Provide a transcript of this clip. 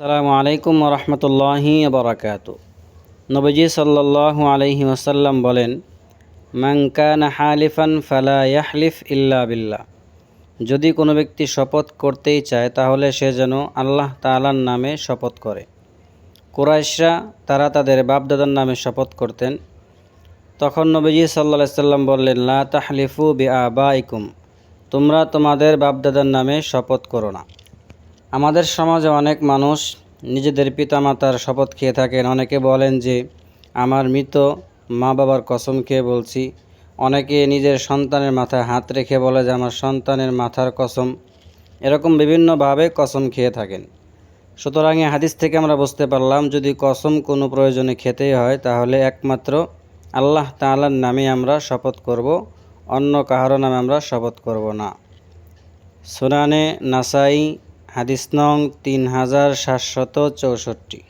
আসসালামু আলাইকুম রহমতুল্লাহি বরাকাত। নবজি সাল্লাল্লাহু আলাইহি ওয়াসাল্লাম বলেন মাংকান হালিফান ফালা ইয়াহলিফ ইল্লা বিল্লাহ। যদি কোনো ব্যক্তি শপথ করতেই চায়, তাহলে সে যেন আল্লাহ তাআলার নামে শপথ করে। কুরাইশরা, তারা তাদের বাপদাদার নামে শপথ করতেন। তখন নবীজি সাল্লা সাল্লাম বললেন, লা তাহলিফু বি আবাইকুম তোমরা তোমাদের বাপদাদার নামে শপথ করো না। আমাদের সমাজে অনেক মানুষ নিজেদের পিতামাতার শপথ খেয়ে থাকেন। অনেকে বলেন যে, আমার মৃত মা বাবার কসম খেয়ে বলছি। অনেকে নিজের সন্তানের মাথায় হাত রেখে বলে যে, আমার সন্তানের মাথার কসম। এরকম বিভিন্নভাবে কসম খেয়ে থাকেন। সুতরাং এই হাদিস থেকে আমরা বুঝতে পারলাম, যদি কসম কোনো প্রয়োজনে খেতেই হয়, তাহলে একমাত্র আল্লাহ তাআলার নামে আমরা শপথ করব, অন্য কাহারও নামে আমরা শপথ করব না। সুনানে নাসাই হাদিস নং তিন হাজার সাতশত চৌষট্টি।